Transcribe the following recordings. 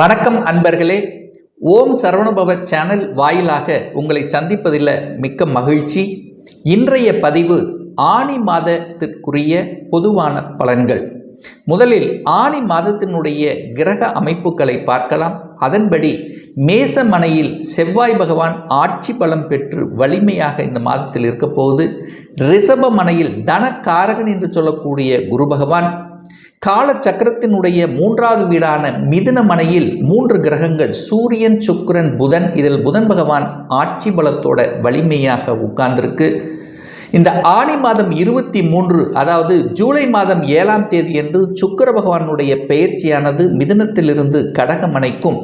வணக்கம் அன்பர்களே. ஓம் சரவணபவ சேனல் வாயிலாக உங்களை சந்திப்பதில் மிக்க மகிழ்ச்சி. இன்றைய பதிவு ஆனி மாதத்திற்குரிய பொதுவான பலன்கள். முதலில் ஆனி மாதத்தினுடைய கிரக அமைப்புகளை பார்க்கலாம். அதன்படி மேசமனையில் செவ்வாய் பகவான் ஆட்சி பலம் பெற்று வலிமையாக இந்த மாதத்தில் இருக்க போகுது. ரிஷப மனையில் தனக்காரகன் என்று சொல்லக்கூடிய குரு பகவான் கால சக்கரத்தினுடைய மூன்றாவது வீடான மிதுன மனையில் மூன்று கிரகங்கள் சூரியன் சுக்கிரன் புதன். இதில் புதன் பகவான் ஆட்சி பலத்தோட வலிமையாக உட்கார்ந்திருக்கு. இந்த ஆணி மாதம் இருபத்தி மூன்று அதாவது ஜூலை மாதம் ஏழாம் தேதி என்று சுக்கிர பகவானுடைய பெயர்ச்சியானது மிதுனத்திலிருந்து கடகமனைக்கும்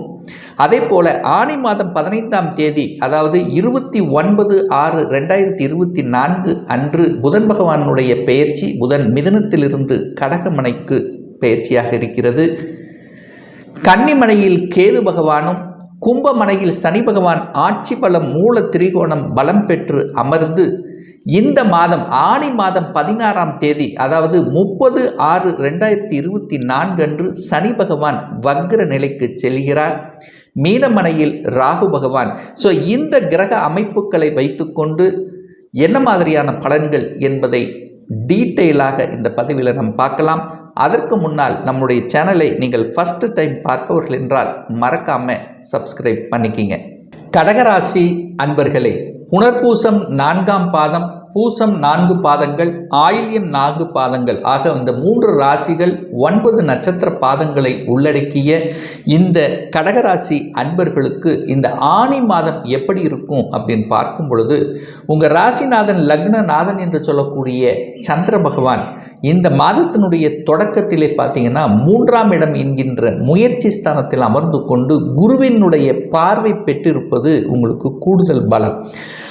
அதே போல ஆணி மாதம் பதினைந்தாம் தேதி அதாவது இருபத்தி ஒன்பது ஆறு ரெண்டாயிரத்தி இருபத்தி நான்கு அன்று புதன் பகவானுடைய பெயர்ச்சி புதன் மிதனத்திலிருந்து கடகமனைக்கு பெயர்ச்சியாக இருக்கிறது. கன்னிமனையில் கேது பகவானும் கும்பமனையில் சனி பகவான் ஆட்சி பலம் மூல திரிகோணம் பலம் பெற்று அமர்ந்து இந்த மாதம் ஆணி மாதம் பதினாறாம் தேதி அதாவது முப்பது ஆறு ரெண்டாயிரத்தி இருபத்தி நான்கு அன்று சனி பகவான் வக்ர நிலைக்கு செல்கிறார். மீனமனையில் ராகு பகவான். ஸோ இந்த கிரக அமைப்புகளை வைத்துக்கொண்டு என்ன மாதிரியான பலன்கள் என்பதை டீட்டெயிலாக இந்த பதிவில் நாம் பார்க்கலாம். அதற்கு முன்னால் நம்முடைய சேனலை நீங்கள் ஃபஸ்ட்டு டைம் பார்ப்பவர்கள் என்றால் மறக்காமல் சப்ஸ்கிரைப் பண்ணிக்கிங்க. கடகராசி அன்பர்களே புனர்பூசம் நான்காம் பாதம் பூசம் நான்கு பாதங்கள் ஆயில்யம் நான்கு பாதங்கள். ஆக இந்த மூன்று ராசிகள் ஒன்பது நட்சத்திர பாதங்களை உள்ளடக்கிய இந்த கடகராசி அன்பர்களுக்கு இந்த ஆணி மாதம் எப்படி இருக்கும் அப்படின்னு பார்க்கும் பொழுது உங்கள் ராசிநாதன் லக்னநாதன் என்று சொல்லக்கூடிய சந்திர பகவான் இந்த மாதத்தினுடைய தொடக்கத்திலே பார்த்தீங்கன்னா மூன்றாம் இடம் என்கின்ற முயற்சி ஸ்தானத்தில் அமர்ந்து கொண்டு குருவினுடைய பார்வை பெற்றிருப்பது உங்களுக்கு கூடுதல் பலம்.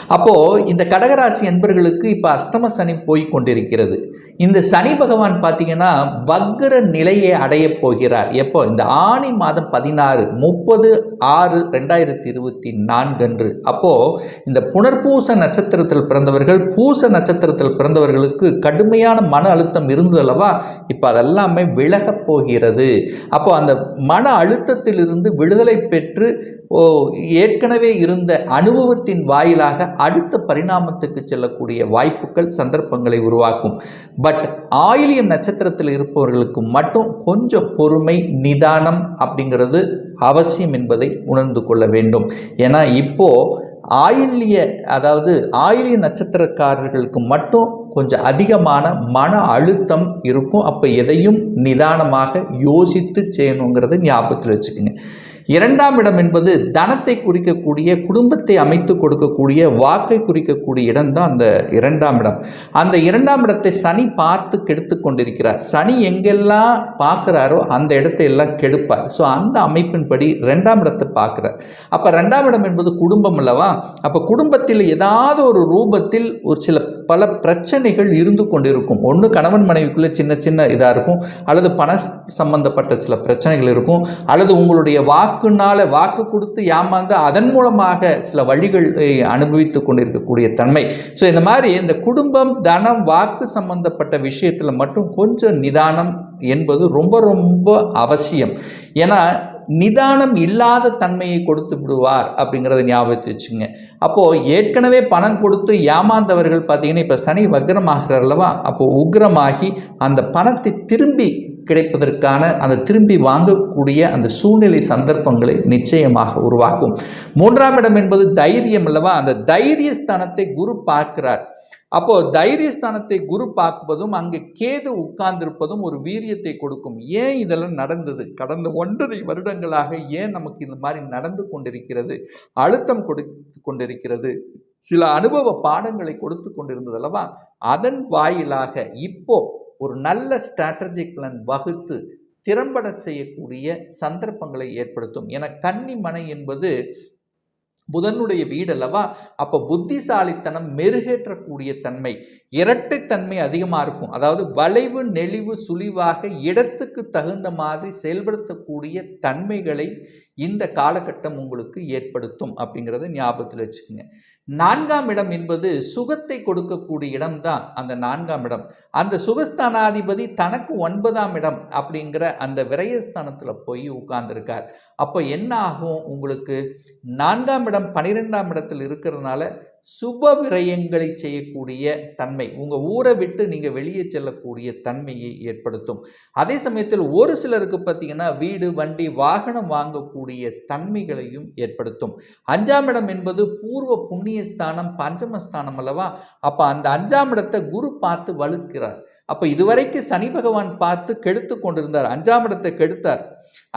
அப்போது இந்த கடகராசி என்பர்களுக்கு இப்போ அஷ்டம சனி போய் கொண்டிருக்கிறது. இந்த சனி பகவான் பார்த்தீங்கன்னா வக்ர நிலையை அடைய போகிறார். எப்போ? இந்த ஆணி மாதம் பதினாறு முப்பது ஆறு ரெண்டாயிரத்தி இருபத்தி நான்கு அன்று. அப்போது இந்த புனர்பூச நட்சத்திரத்தில் பிறந்தவர்கள் பூச நட்சத்திரத்தில் பிறந்தவர்களுக்கு கடுமையான மன அழுத்தம் இருந்தது அல்லவா? இப்போ அதெல்லாமே விலகப் போகிறது. அப்போ அந்த மன அழுத்தத்திலிருந்து விடுதலை பெற்று ஓ ஏற்கனவே இருந்த அனுபவத்தின் வாயிலாக அடுத்த பரிணாமத்துக்கு செல்லக்கூடிய வாய்ப்புகள் சந்தர்ப்பங்களை உருவாக்கும். பட் ஆயிலியம் நட்சத்திரத்தில் இருப்பவர்களுக்கு மட்டும் கொஞ்சம் பொறுமை நிதானம் அப்படிங்கிறது அவசியம் என்பதை உணர்ந்து கொள்ள வேண்டும். ஏன்னா இப்போ ஆயில்ய அதாவது ஆயிலிய நட்சத்திரக்காரர்களுக்கு மட்டும் கொஞ்சம் அதிகமான மன அழுத்தம் இருக்கும். அப்போ எதையும் நிதானமாக யோசித்து செய்யணுங்கிறத ஞாபகத்தில் வச்சுக்கோங்க. இரண்டாம் இடம் என்பது தனத்தை குறிக்கக்கூடிய குடும்பத்தை அமைத்து கொடுக்கக்கூடிய வாக்கை குறிக்கக்கூடிய இடம் தான் அந்த இரண்டாம் இடம். அந்த இரண்டாம் இடத்தை சனி பார்த்து கெடுத்து கொண்டிருக்கிறார். சனி எங்கெல்லாம் பார்க்குறாரோ அந்த இடத்தை எல்லாம் கெடுப்பார். ஸோ அந்த அமைப்பின்படி ரெண்டாம் இடத்தை பார்க்குறார். அப்போ ரெண்டாம் இடம் என்பது குடும்பம் அல்லவா? அப்போ குடும்பத்தில் ஏதாவது ஒரு ரூபத்தில் ஒரு சில பல பிரச்சனைகள் இருந்து கொண்டிருக்கும். ஒன்று கணவன் மனைவிக்குள்ளே சின்ன சின்ன இதாக இருக்கும். அல்லது பண சம்பந்தப்பட்ட சில பிரச்சனைகள் இருக்கும். அல்லது உங்களுடைய வாக்குனால வாக்கு கொடுத்து ஏமாந்து அதன் மூலமாக சில வழிகளை அனுபவித்து கொண்டிருக்கக்கூடிய தன்மை. ஸோ இந்த மாதிரி இந்த குடும்பம் தனம் வாக்கு சம்பந்தப்பட்ட விஷயத்தில் மட்டும் கொஞ்சம் நிதானம் என்பது ரொம்ப ரொம்ப அவசியம். ஏன்னா நிதானம் இல்லாத தன்மையை கொடுத்து விடுவார் அப்படிங்கிறத ஞாபகத்து வச்சுங்க அப்போது ஏற்கனவே பணம் கொடுத்து ஏமாந்தவர்கள் பார்த்தீங்கன்னா இப்போ சனி வக்ரமாகிறார் அல்லவா? அப்போது உக்ரமாகி அந்த பணத்தை திரும்பி கிடைப்பதற்கான அந்த திரும்பி வாங்கக்கூடிய அந்த சூழ்நிலை சந்தர்ப்பங்களை நிச்சயமாக உருவாக்கும். மூன்றாம் இடம் என்பது தைரியம் அல்லவா? அந்த தைரியஸ்தானத்தை குரு பார்க்கிறார். அப்போ தைரியஸ்தானத்தை குரு பார்ப்பதும் அங்கே கேது உட்கார்ந்திருப்பதும் ஒரு வீரியத்தை கொடுக்கும். ஏன் இதெல்லாம் நடந்தது? கடந்த ஒன்றரை வருடங்களாக ஏன் நமக்கு இந்த மாதிரி நடந்து கொண்டிருக்கிறது? அழுத்தம் கொடுத்து கொண்டிருக்கிறது. சில அனுபவ பாடங்களை கொடுத்து கொண்டிருந்தது அல்லவா? அதன் வாயிலாக இப்போ ஒரு நல்ல ஸ்ட்ராட்டஜிக் பிளான் வகுத்து திறம்பட செய்யக்கூடிய சந்தர்ப்பங்களை ஏற்படுத்தும். என கன்னி மனை என்பது புதனுடைய வீடு அல்லவா? அப்போ புத்திசாலித்தனம் மெருகேற்றக்கூடிய தன்மை இரட்டைத்தன்மை அதிகமாக இருக்கும். அதாவது வளைவு நெளிவு சுழிவாக இடத்துக்கு தகுந்த மாதிரி செயல்படுத்தக்கூடிய தன்மைகளை இந்த காலகட்டம் உங்களுக்கு ஏற்படுத்தும் அப்படிங்கிறத ஞாபகத்தில் வச்சுக்கோங்க. நான்காம் இடம் என்பது சுகத்தை கொடுக்கக்கூடிய இடம் தான் அந்த நான்காம் இடம். அந்த சுகஸ்தானாதிபதி தனக்கு ஒன்பதாம் இடம் அப்படிங்கிற அந்த விரயஸ்தானத்தில் போய் உட்கார்ந்துருக்கார். அப்போ என்ன ஆகும் உங்களுக்கு? நான்காம் இடம் பனிரெண்டாம் இடத்தில் இருக்கிறதுனால சுப விரயங்களை செய்யக்கூடிய தன்மை உங்கள் ஊரை விட்டு நீங்கள் வெளியே செல்லக்கூடிய தன்மையை ஏற்படுத்தும். அதே சமயத்தில் ஒரு சிலருக்கு பார்த்தீங்கன்னா வீடு வண்டி வாகனம் வாங்கக்கூடிய தன்மைகளையும் ஏற்படுத்தும். அஞ்சாம் இடம் என்பது பூர்வ புண்ணிய ஸ்தானம் பஞ்சமஸ்தானம் அல்லவா? அப்போ அந்த அஞ்சாம் இடத்தை குரு பார்த்து வலுக்கிறார். அப்போ இதுவரைக்கும் சனி பகவான் பார்த்து கெடுத்து கொண்டிருந்தார். அஞ்சாம் இடத்தை கெடுத்தார்.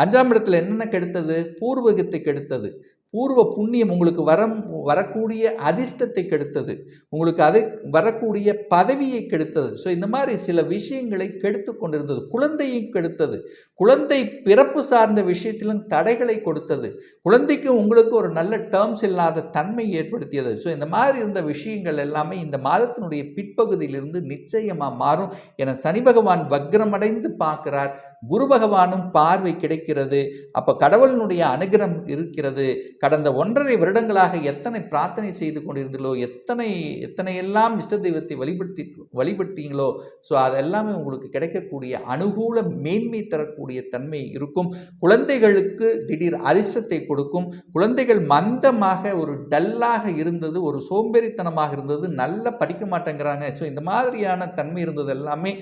அஞ்சாம் இடத்துல என்னென்ன கெடுத்தது? பூர்வகத்தை கெடுத்தது. பூர்வ புண்ணியம் உங்களுக்கு வர வரக்கூடிய அதிர்ஷ்டத்தை கெடுத்தது. உங்களுக்கு அது வரக்கூடிய பதவியை கெடுத்தது. ஸோ இந்த மாதிரி சில விஷயங்களை கெடுத்து கொண்டிருந்தது. குழந்தையும் கெடுத்தது. குழந்தை பிறப்பு சார்ந்த விஷயத்திலும் தடைகளை கொடுத்தது. குழந்தைக்கு உங்களுக்கு ஒரு நல்ல டேர்ம்ஸ் இல்லாத தன்மை ஏற்படுத்தியது. ஸோ இந்த மாதிரி இருந்த விஷயங்கள் எல்லாமே இந்த மாதத்தினுடைய பிற்பகுதியிலிருந்து நிச்சயமாக மாறும். என சனி பகவான் வக்ரமடைந்து பார்க்கிறார். குரு பகவானும் பார்வை கிடைக்கிறது. அப்போ கடவுளினுடைய அனுகிரம் இருக்கிறது. கடந்த ஒன்றரை வருடங்களாக எத்தனை பிரார்த்தனை செய்து கொண்டிருந்தீங்களோ எத்தனை எத்தனை எல்லாம் இஷ்ட தெய்வத்தை வழிபடுத்தி வழிபட்டீங்களோ ஸோ அதெல்லாமே உங்களுக்கு கிடைக்கக்கூடிய அனுகூல மேன்மை தரக்கூடிய தன்மை இருக்கும். குழந்தைகளுக்கு திடீர் அதிர்ஷ்டத்தை கொடுக்கும். குழந்தைகள் மந்தமாக ஒரு டல்லாக இருந்தது ஒரு சோம்பேறித்தனமாக இருந்தது நல்லா படிக்க மாட்டேங்கிறாங்க. ஸோ இந்த மாதிரியான தன்மை இருந்தது எல்லாமே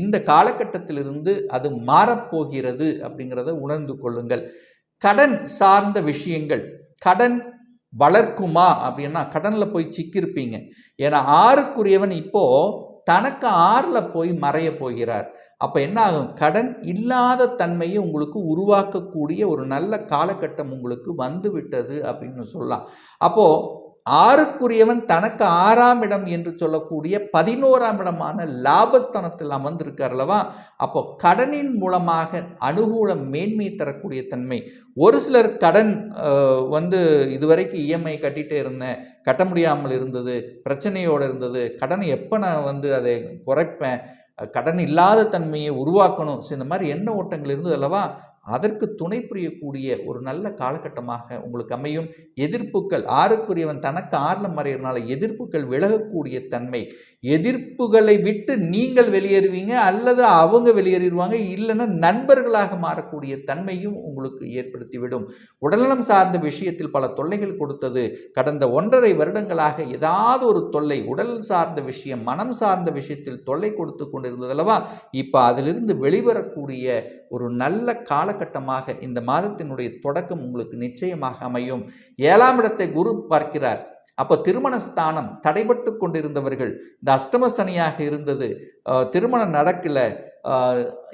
இந்த காலகட்டத்திலிருந்து அது மாறப்போகிறது அப்படிங்கிறத உணர்ந்து கொள்ளுங்கள். கடன் சார்ந்த விஷயங்கள் கடன் வளர்க்குமா அப்படின்னா கடனில் போய் சிக்கியிருப்பீங்க. ஏன்னா ஆறுக்குரியவன் இப்போது தனக்கு ஆறில் போய் மறைய போகிறார். அப்போ என்ன ஆகும் கடன் இல்லாத தன்மையை உங்களுக்கு உருவாக்கக்கூடிய ஒரு நல்ல காலகட்டம் உங்களுக்கு வந்து விட்டது அப்படின்னு சொல்லலாம். அப்போது ஆறுக்குரியவன் தனக்கு ஆறாம் இடம் என்று சொல்லக்கூடிய பதினோராம் இடமான லாபஸ்தானத்தில் அமர்ந்திருக்கார் அல்லவா? அப்போ கடனின் மூலமாக அனுகூல மேன்மை தரக்கூடிய தன்மை. ஒரு சிலர் கடன் வந்து இதுவரைக்கும் இஎம்ஐ கட்டிகிட்டே இருந்தேன். கட்ட முடியாமல் இருந்தது பிரச்சனையோடு இருந்தது. கடனை எப்போ நான் வந்து அதை குறைப்பேன்? கடன் இல்லாத தன்மையை உருவாக்கணும். ஸோ இந்த மாதிரி எண்ண ஓட்டங்கள் இருந்தது அல்லவா? அதற்கு துணை புரியக்கூடிய ஒரு நல்ல காலகட்டமாக உங்களுக்கு அமையும். எதிர்ப்புகள் ஆறுக்குரியவன் தனக்கு ஆறில் மறைகிறனால எதிர்ப்புகள் விலகக்கூடிய தன்மை. எதிர்ப்புகளை விட்டு நீங்கள் வெளியேறுவீங்க அல்லது அவங்க வெளியேறிடுவாங்க இல்லைன்னா நண்பர்களாக மாறக்கூடிய தன்மையும் உங்களுக்கு ஏற்படுத்திவிடும். உடல்நலம் சார்ந்த விஷயத்தில் பல தொல்லைகள் கொடுத்தது. கடந்த ஒன்றரை வருடங்களாக ஏதாவது ஒரு தொல்லை உடல் சார்ந்த விஷயம் மனம் சார்ந்த விஷயத்தில் தொல்லை கொடுத்து கொண்டிருந்தது அல்லவா? இப்போ அதிலிருந்து வெளிவரக்கூடிய ஒரு நல்ல கால காலகட்டமாக இந்த மாதத்தினுடைய தொடக்கம் உங்களுக்கு நிச்சயமாக அமையும். ஏழாம் இடத்தை குரு பார்க்கிறார். அப்போ திருமணஸ்தானம் தடைபட்டு கொண்டிருந்தவர்கள் இந்த அஷ்டம சனியாக இருந்தது திருமணம் நடக்கலை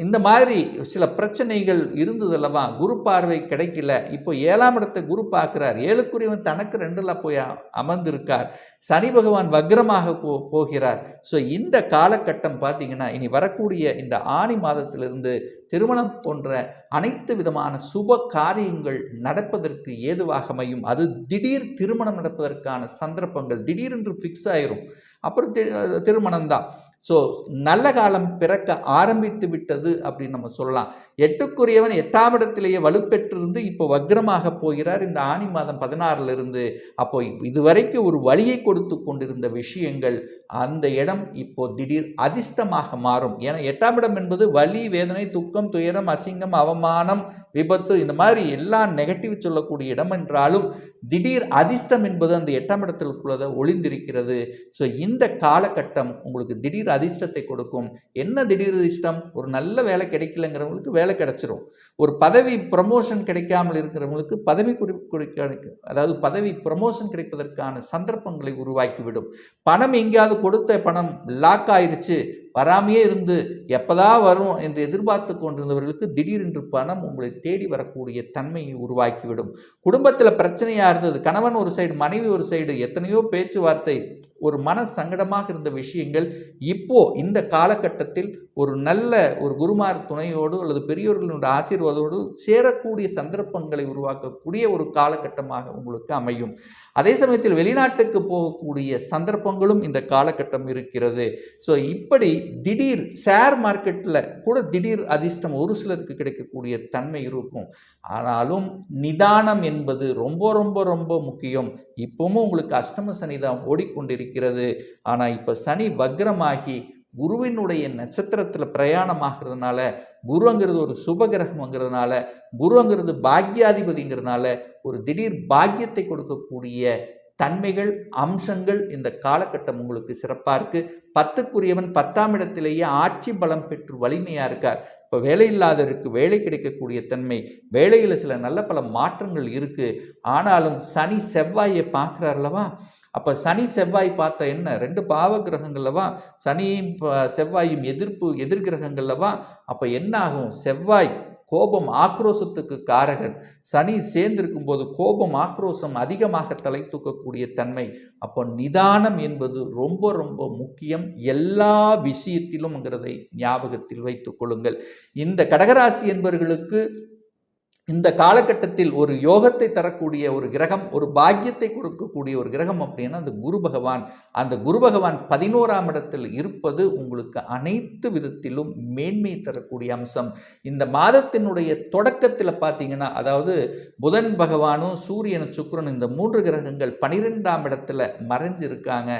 இந்த மாதிரி சில பிரச்சனைகள் இருந்தது அல்லவா குரு பார்வை கிடைக்கல. இப்போ ஏழாம் இடத்தை குரு பார்க்குறார். ஏழுக்குரியவன் தனக்கு ரெண்டில் போய் அமர்ந்திருக்கார். சனி பகவான் வக்ரமாக போ போகிறார். ஸோ இந்த காலகட்டம் பார்த்தீங்கன்னா இனி வரக்கூடிய இந்த ஆணி மாதத்திலிருந்து திருமணம் போன்ற அனைத்து விதமான சுப காரியங்கள் நடப்பதற்கு ஏதுவாக அமையும்? அது திடீர் திருமணம் நடப்பதற்கான சந்தர்ப்பங்கள். திடீரென்று ஃபிக்ஸ் ஆயிரும். அப்புறம் திருமணம் தான் ஸோ நல்ல காலம் பிறக்க ஆரம்பித்து விட்டது அப்படின்னு நம்ம சொல்லலாம். எட்டுக்குரியவன் எட்டாம் இடத்திலேயே வலுப்பெற்றிருந்து இப்போ வக்ரமாக போகிறார். இந்த ஆணி மாதம் பதினாறிலிருந்து அப்போ இதுவரைக்கும் ஒரு வழியை கொடுத்து கொண்டிருந்த விஷயங்கள் அந்த இடம் இப்போ திடீர் அதிர்ஷ்டமாக மாறும். ஏன்னா எட்டாம் இடம் என்பது வலி வேதனை துக்கம் துயரம் அசிங்கம் அவமானம் விபத்து இந்த மாதிரி எல்லா நெகட்டிவ் சொல்லக்கூடிய இடம் என்றாலும் திடீர் அதிர்ஷ்டம் என்பது அந்த எட்டாம் இடத்திற்குள்ளதை ஒளிந்திருக்கிறது. ஸோ இந்த இந்த காலகட்டம் உங்களுக்கு திடீர் அதிர்ஷ்டத்தை கொடுக்கும். என்ன திடீர் அதிர்ஷ்டம்? ஒரு நல்ல வேலை கிடைக்கலங்கிறவங்களுக்கு வேலை கிடைச்சிரும். ஒரு பதவி ப்ரமோஷன் கிடைக்காமல் இருக்கிறவங்களுக்கு பதவி குறி அதாவது பதவி ப்ரமோஷன் கிடைப்பதற்கான சந்தர்ப்பங்களை உருவாக்கிவிடும். பணம் எங்கேயாவது கொடுத்த பணம் லாக் ஆயிடுச்சு வராமையே இருந்து எப்பதா வரும் என்று எதிர்பார்த்து கொண்டிருந்தவர்களுக்கு திடீரென்று பணம் உங்களை தேடி வரக்கூடிய தன்மையை உருவாக்கிவிடும். குடும்பத்தில் பிரச்சனையாக இருந்தது. கணவன் ஒரு சைடு மனைவி ஒரு சைடு எத்தனையோ பேச்சுவார்த்தை ஒரு மன சங்கடமாக இருந்த விஷயங்கள் இப்போ இந்த காலகட்டத்தில் ஒரு நல்ல ஒரு குருமார் துணையோடு அல்லது பெரியோர்களுடைய ஆசீர்வாதோடு சேரக்கூடிய சந்தர்ப்பங்களை உருவாக்கக்கூடிய ஒரு காலகட்டமாக உங்களுக்கு அமையும். அதே சமயத்தில் வெளிநாட்டுக்கு போகக்கூடிய சந்தர்ப்பங்களும் இந்த காலகட்டம் இருக்கிறது. ஸோ இப்படி திடீர் ஷேர் மார்க்கெட்டில் கூட திடீர் அதிர்ஷ்டம் ஒரு சிலருக்கு கிடைக்கக்கூடிய தன்மை இருக்கும். ஆனாலும் நிதானம் என்பது ரொம்ப ரொம்ப ரொம்ப முக்கியம். இப்பவும் உங்களுக்கு அஷ்டம சனி தான் ஓடிக்கொண்டிருக்கிறது. ஆனால் இப்போ சனி வக்ரமாகி குருவினுடைய நட்சத்திரத்தில் பிரயாணமாகிறதுனால குருங்கிறது ஒரு சுபகிரகம்ங்கிறதுனால குருங்கிறது பாக்யாதிபதிங்கிறதுனால ஒரு திடீர் பாக்கியத்தை கொடுக்கக்கூடிய தன்மைகள் அம்சங்கள் இந்த காலகட்டம் உங்களுக்கு சிறப்பாக இருக்குது பத்துக்குரியவன் பத்தாம் இடத்திலேயே ஆட்சி பலம் பெற்று வலிமையாக இருக்கார். இப்போ வேலை இல்லாதவருக்கு வேலை கிடைக்கக்கூடிய தன்மை வேலையில் சில நல்ல பல மாற்றங்கள் இருக்குது ஆனாலும் சனி செவ்வாயை பார்க்குறாருலவா அப்போ சனி செவ்வாய் பார்த்த என்ன? ரெண்டு பாவ கிரகங்கள்லவா சனியும் செவ்வாயும் எதிர்ப்பு எதிர்கிரகங்கள்லவா அப்போ என்ன ஆகும் செவ்வாய் கோபம் ஆக்ரோசத்துக்கு காரகன். சனி சேர்ந்திருக்கும் போது கோபம் ஆக்ரோஷம் அதிகமாக தலை தூக்கக்கூடிய தன்மை. அப்போ நிதானம் என்பது ரொம்ப ரொம்ப முக்கியம். எல்லா விஷயத்திலும்ங்கிறதை ஞாபகத்தில் வைத்துக் கொள்ளுங்கள். இந்த கடகராசி என்பவர்களுக்கு இந்த காலகட்டத்தில் ஒரு யோகத்தை தரக்கூடிய ஒரு கிரகம் ஒரு பாக்கியத்தை கொடுக்கக்கூடிய ஒரு கிரகம் அப்படின்னா அந்த குரு பகவான். அந்த குரு பகவான் பதினோராம் இடத்தில் இருப்பது உங்களுக்கு அனைத்து விதத்திலும் மேன்மை தரக்கூடிய அம்சம். இந்த மாதத்தினுடைய தொடக்கத்தில் பார்த்தீங்கன்னா அதாவது புதன் பகவானும் சூரியனும் சுக்கிரனும் இந்த மூன்று கிரகங்கள் பனிரெண்டாம் இடத்துல மறைஞ்சிருக்காங்க.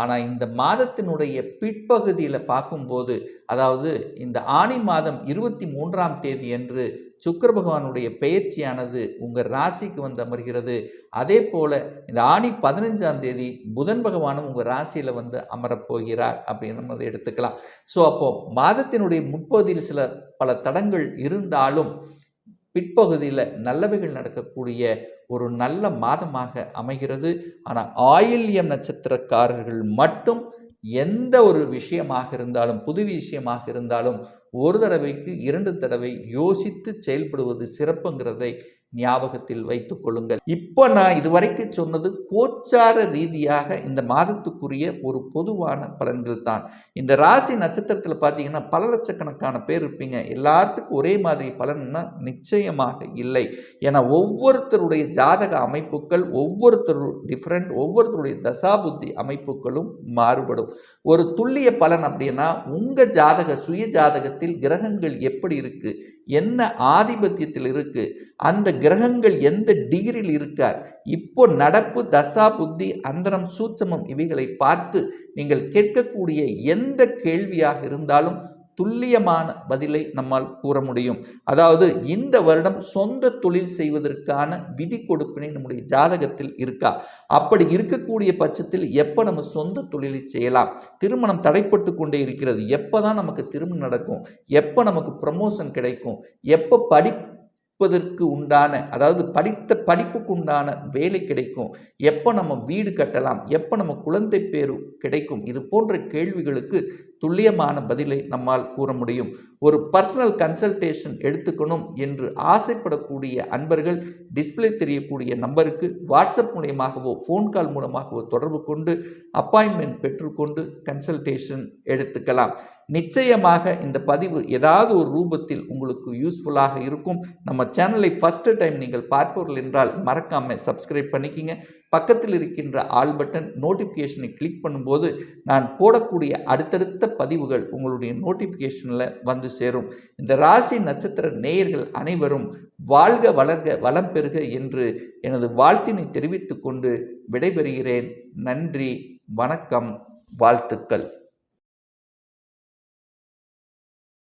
ஆனால் இந்த மாதத்தினுடைய பிற்பகுதியில் பார்க்கும்போது அதாவது இந்த ஆனி மாதம் இருபத்தி மூன்றாம் தேதி என்று சுக்கர பகவானுடைய பெயர்ச்சியானது உங்கள் ராசிக்கு வந்து அமர்கிறது. அதே போல் இந்த ஆணி பதினஞ்சாம் தேதி புதன் பகவானும் உங்கள் ராசியில் வந்து அமரப் போகிறார் அப்படின்னு நம்ம அதை எடுத்துக்கலாம். ஸோ அப்போது மாதத்தினுடைய முற்பகுதியில் சில பல தடங்கள் இருந்தாலும் பிற்பகுதியில் நல்லவைகள் நடக்கக்கூடிய ஒரு நல்ல மாதமாக அமைகிறது. ஆனால் ஆயில்யம் நட்சத்திரக்காரர்கள் மட்டும் எந்த ஒரு விஷயமாக இருந்தாலும் புது விஷயமாக இருந்தாலும் ஒரு தடவைக்கு இரண்டு தடவை யோசித்து செயல்படுவது சிறப்புங்கிறதை ஞாபகத்தில் வைத்துக் கொள்ளுங்கள். இப்போ நான் இதுவரைக்கும் சொன்னது கோச்சார ரீதியாக இந்த மாதத்துக்குரிய ஒரு பொதுவான பலன்கள் தான். இந்த ராசி நட்சத்திரத்தில் பார்த்தீங்கன்னா பல லட்சக்கணக்கான பேர் இருப்பீங்க. எல்லாத்துக்கும் ஒரே மாதிரி பலன்னா நிச்சயமாக இல்லை. ஏன்னா ஒவ்வொருத்தருடைய ஜாதக அமைப்புகள் ஒவ்வொருத்தர் டிஃப்ரெண்ட் ஒவ்வொருத்தருடைய தசாபுத்தி அமைப்புகளும் மாறுபடும். ஒரு துல்லிய பலன் அப்படின்னா உங்கள் ஜாதக சுய ஜாதகத்தில் கிரகங்கள் எப்படி இருக்கு? என்ன ஆதிபத்தியத்தில் இருக்கு? அந்த கிரகங்கள் எந்த டிகிரியில் இருக்கார்? இப்போ நடப்பு தசா புத்தி அந்தரம் சூட்சமம் இவைகளை பார்த்து நீங்கள் கேட்கக்கூடிய எந்த கேள்வியாக இருந்தாலும் துல்லியமான பதிலை நம்மால் கூற முடியும். அதாவது இந்த வருடம் சொந்த தொழில் செய்வதற்கான விதி கொடுப்பினை நம்முடைய ஜாதகத்தில் இருக்கா? அப்படி இருக்கக்கூடிய பட்சத்தில் எப்போ நம்ம சொந்த தொழிலை செய்யலாம்? திருமணம் தடைப்பட்டு கொண்டே இருக்கிறது. எப்போ தான் நமக்கு திருமணம் நடக்கும்? எப்போ நமக்கு ப்ரமோஷன் கிடைக்கும்? எப்போ படி படிப்பதற்கு உண்டான அதாவது படித்த படிப்புக்கு உண்டான வேலை கிடைக்கும். எப்போ நம்ம வீடு கட்டலாம் எப்போ நம்ம குழந்தை பேரு கிடைக்கும் இது போன்ற கேள்விகளுக்கு துல்லியமான பதிலை நம்மால் கூற முடியும். ஒரு பர்சனல் கன்சல்டேஷன் எடுத்துக்கணும் என்று ஆசைப்படக்கூடிய அன்பர்கள் டிஸ்ப்ளே தெரியக்கூடிய நம்பருக்கு வாட்ஸ்அப் மூலியமாகவோ ஃபோன் கால் மூலமாகவோ தொடர்பு கொண்டு அப்பாயின்மெண்ட் பெற்றுக்கொண்டு கன்சல்டேஷன் எடுத்துக்கலாம். நிச்சயமாக இந்த பதிவு ஏதாவது ஒரு ரூபத்தில் உங்களுக்கு யூஸ்ஃபுல்லாக இருக்கும். நம்ம சேனலை ஃபஸ்ட்டு டைம் நீங்கள் பார்ப்பவர்கள் என்றால் மறக்காமல் சப்ஸ்கிரைப் பண்ணிக்கிங்க. பக்கத்தில் இருக்கின்ற ஆல் பட்டன் நோட்டிஃபிகேஷனை கிளிக் பண்ணும்போது நான் போடக்கூடிய அடுத்தடுத்த பதிவுகள் உங்களுடைய நோட்டிஃபிகேஷனில் வந்து சேரும். இந்த ராசி நட்சத்திர நேயர்கள் அனைவரும் வாழ்க வளர்க வளம் பெறுக என்று எனது வாழ்த்தினை தெரிவித்துக்கொண்டு விடைபெறுகிறேன். நன்றி வணக்கம் வாழ்த்துக்கள்.